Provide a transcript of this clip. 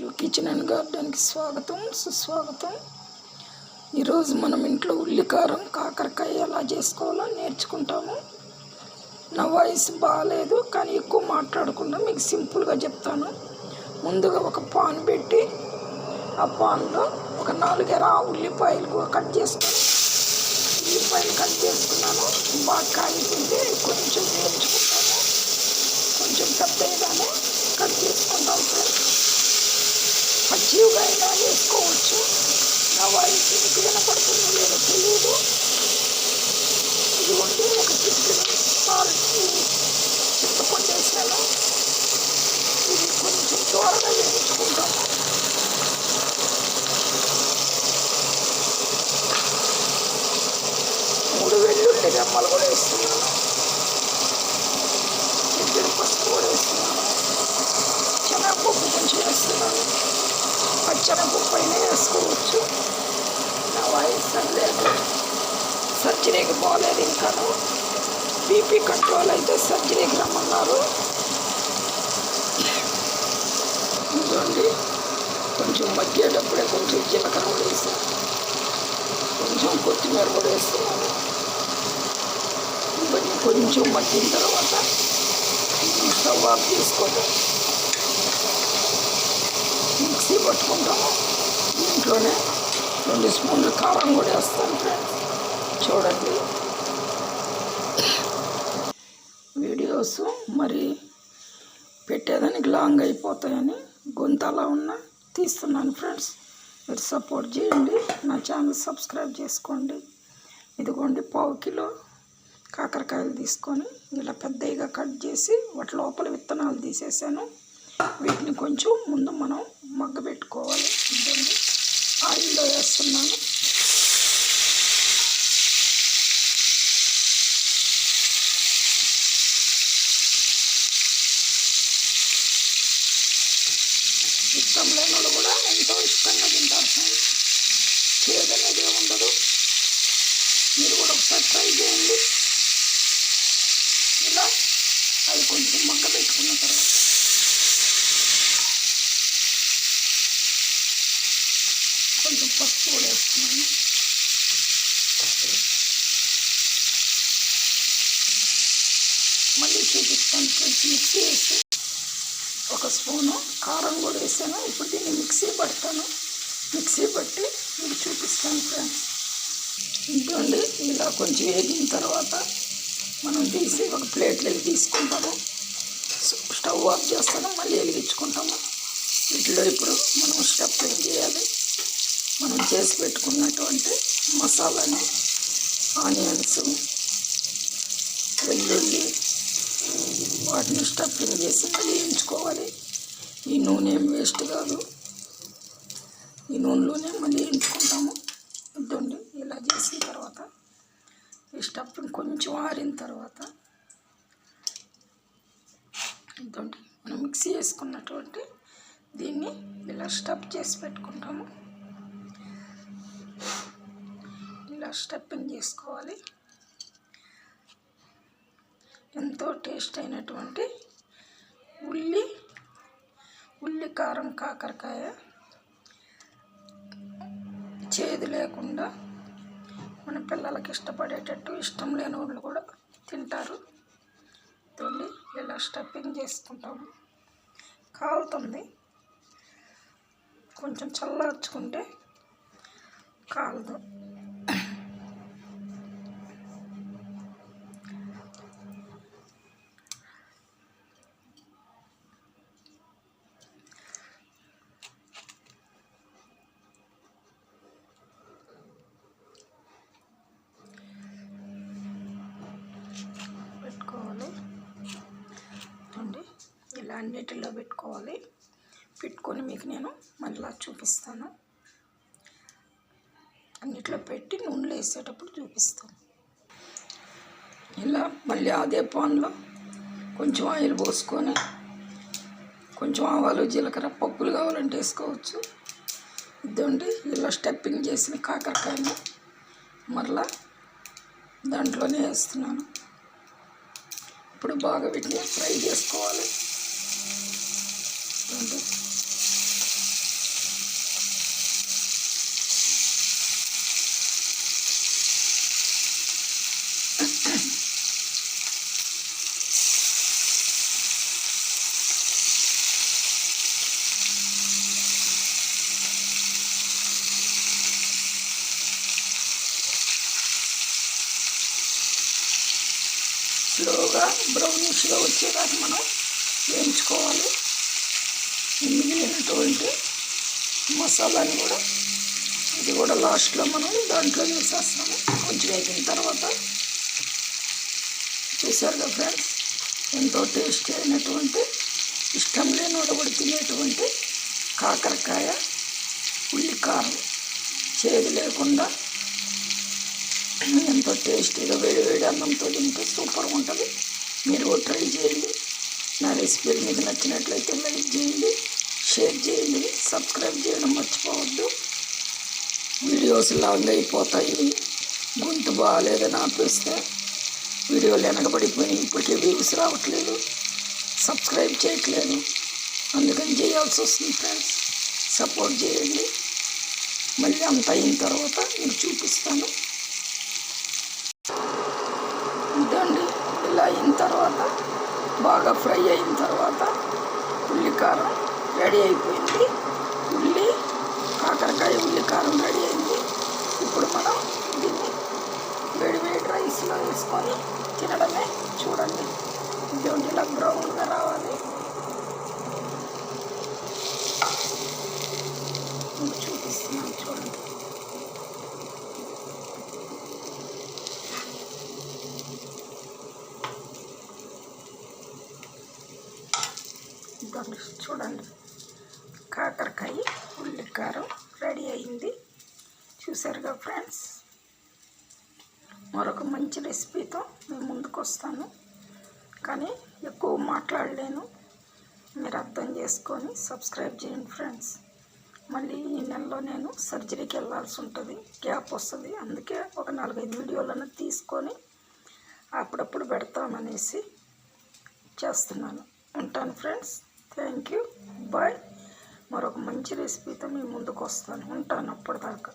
Shiva kitchen and గార్డెన్కి స్వాగతం సుస్వాగతం. ఈరోజు మనం ఇంట్లో ఉల్లికారం కాకరకాయ ఎలా చేసుకోవాలో నేర్చుకుంటాము. నా వాయిస్ బాగాలేదు కానీ ఎక్కువ మాట్లాడకుండా మీకు సింపుల్గా చెప్తాను. ముందుగా ఒక పాన్ పెట్టి ఆ పాన్లో ఒక నాలుగైదు ఉల్లిపాయలు కట్ చేసుకొని ఉల్లిపాయలు కట్ చేసుకున్నాను. బాగా కాగిపోతే కొంచెం నేర్చుకుంటాను. కొంచెం పెద్దగానే కట్ చేసుకుంటాం పచ్చిగా అయినా వేసుకోవచ్చు నా వాయిస్ ఎందుకు వినపడుతుందో లేదో తెలియదు ఇదిగోండి ఒక చిటికెడు సాల్ట్ చింతపండు వేసాను ఇది కొంచెం దూరంగా వేయించుకుంటాము మూడు వెల్లుల్లి రెమ్మలు కూడా వేస్తున్నాను చిటికెడు పసుపు కూడా వేస్తున్నాను శనగపప్పు కొంచెం వేస్తున్నాను పచ్చనపప్పు పైన వేసుకోవచ్చు నా వాయిస్ లేదు సర్జరీకి పోలేదు ఇంకాను. బీపీ కంట్రోల్ అయితే సర్జరీకి రమ్మన్నారు. చూడండి కొంచెం మగ్గేటప్పుడే కొంచెం జీలకర్ర కూడా వేసాను. కొంచెం కొత్తిమీర కూడా వేస్తున్నాను. ఇవన్నీ కొంచెం మగ్గిన తర్వాత స్టవ్ ఆఫ్ మిక్సీ పట్టుకుంటాము ఇంట్లోనే రెండు స్పూన్లు కారం కూడా వేస్తాను ఫ్రెండ్స్ చూడండి. వీడియోస్ మరి పెట్టేదానికి లాంగ్ అయిపోతాయని గొంతు అలా ఉన్నా తీస్తున్నాను ఫ్రెండ్స్ మీరు సపోర్ట్ చేయండి. నా ఛానల్ సబ్స్క్రైబ్ చేసుకోండి. ఇదిగోండి పావు కిలో కాకరకాయలు తీసుకొని ఇలా పెద్దగా కట్ చేసి వాటి లోపల విత్తనాలు తీసేసాను. వీటిని కొంచెం ముందు మనం మగ్గబెట్టుకోవాలి ఇదండి ఆయిల్లో వేస్తున్నాను. ఇష్టం లేని వాళ్ళు కూడా ఎంతో ఇష్టంగా తింటారు ఫ్రెండ్స్. చేదు ఉండదు మీరు కూడా ఒకసారి ట్రై చేయండి. ఇలా అది కొంచెం మగ్గ పెట్టుకున్న తర్వాత కొంచెం పసుపు కూడా వేస్తున్నాను మళ్ళీ చూపిస్తాను ఫ్రెండ్స్ మిక్సీ వేసి ఒక స్పూను కారం కూడా వేసాను. ఇప్పుడు దీన్ని మిక్సీ పడతాను. మిక్సీ పట్టి మీకు చూపిస్తాను ఫ్రెండ్స్. ఇదిగోండి ఇలా కొంచెం వేగిన తర్వాత మనం తీసి ఒక ప్లేట్లోకి తీసుకుంటాము. స్టవ్ ఆఫ్ చేస్తాను మళ్ళీ వెలిగించుకుంటాము. వీటిలో ఇప్పుడు మనం స్టఫింగ్ చేయాలి? మనం చేసి పెట్టుకున్నటువంటి మసాలాని ఆనియన్స్ వెల్లుల్లి వాటిని స్టఫింగ్ చేసి మళ్ళీ ఎంచుకోవాలి ఈ నూనె ఏం వేస్ట్ కాదు. ఈ నూనెలోనే మళ్ళీ వేయించుకుంటాము. ఇద్దండి ఇలా చేసిన తర్వాత ఈ స్టఫింగ్ కొంచెం ఆరిన తర్వాత ఇద్దండి మనం మిక్సీ వేసుకున్నటువంటి దీన్ని ఇలా స్టఫ్ చేసి పెట్టుకుంటాము. స్టెప్పింగ్ చేసుకోవాలి. ఎంతో టేస్ట్ అయినటువంటి ఉల్లి ఉల్లి కారం కాకరకాయ చేదు లేకుండా మన పిల్లలకి ఇష్టపడేటట్టు ఇష్టం లేని వాళ్ళు కూడా తింటారు. తొలి ఇలా స్టఫింగ్ చేసుకుంటాము. కాలుతుంది. కొంచెం చల్లార్చుకుంటే కాలదు పెట్టుకోవాలి చూడండి ఇలా అన్నిటిలో పెట్టుకోవాలి. పెట్టుకొని మీకు నేను మళ్ళీ చూపిస్తాను. అన్నిట్లో పెట్టి నూనెలో వేసేటప్పుడు చూపిస్తాను. ఇలా మళ్ళీ అదే పాన్లో కొంచెం ఆయిల్ పోసుకొని కొంచెం ఆవాలు జీలకర్ర పప్పులు కావాలంటే వేసుకోవచ్చు. ఇదండి ఇలా స్టెప్పింగ్ చేసిన కాకరకాయని మరలా దాంట్లోనే వేస్తున్నాను. ఇప్పుడు బాగా వీటిని ఫ్రై చేసుకోవాలి. వేసుకోండి స్లోగా బ్రౌనిష్గా వచ్చేదాకా మనం వేయించుకోవాలి. మిగిలినటువంటి మసాలాని కూడా ఇది కూడా లాస్ట్లో మనం దాంట్లో వేసేస్తాము కొంచెం వేసిన తర్వాత చూసారుగా ఫ్రెండ్స్? ఎంతో టేస్టీ అయినటువంటి ఇష్టం లేని వాడు కూడా తినేటువంటి కాకరకాయ ఉల్లికారం చేదు లేకుండా ఎంతో టేస్టీగా వేడి వేడి అన్నంతో తింటే సూపర్గా ఉంటుంది. మీరు కూడా ట్రై చేయండి. నా రెసిపీలు మీకు నచ్చినట్లయితే లైక్ చేయండి. షేర్ చేయండి సబ్స్క్రైబ్ చేయడం మర్చిపోవద్దు. వీడియోస్ లాంగ్ అయిపోతాయి. గొంతు బాగాలేదని ఆపేస్తే వీడియోలు వెనకబడిపోయి ఇప్పటికే వ్యూస్ రావట్లేదు. సబ్స్క్రైబ్ చేయట్లేదు. అందుకని చేయాల్సి వస్తుంది ఫ్రెండ్స్ సపోర్ట్ చేయండి. మళ్ళీ అంత అయిన తర్వాత మీకు చూపిస్తాను. ఇదండి. ఇలా అయిన తర్వాత బాగా ఫ్రై అయిన తర్వాత ఉల్లికారం. రెడీ అయిపోయింది. ఉల్లి కాకరకాయ ఉల్లి కారం రెడీ అయింది. ఇప్పుడు మనం దీన్ని వేడి వేడి రైస్లో వేసుకొని తినడమే చూడండి. ఇదేంటి ఇలా బ్రౌన్గా రావాలి. చూపిస్తున్నాను చూడండి. చూడండి. కాకరకాయ ఉల్లికారం రెడీ అయింది. చూసారుగా ఫ్రెండ్స్? మరొక మంచి రెసిపీతో మేము ముందుకు వస్తాను. కానీ ఎక్కువ మాట్లాడలేను. మీరు అర్థం చేసుకొని సబ్స్క్రైబ్ చేయండి ఫ్రెండ్స్. మళ్ళీ ఈ నెలలో నేను సర్జరీకి వెళ్ళాల్సి ఉంటుంది. గ్యాప్ వస్తుంది. అందుకే ఒక నాలుగైదు వీడియోలను తీసుకొని అప్పుడప్పుడు పెడతామనేసి చేస్తున్నాను. ఉంటాను ఫ్రెండ్స్. Thank you. బాయ్. మరొక మంచి రెసిపీతో మీ ముందుకు వస్తాను. ఉంటాను అప్పటిదాకా.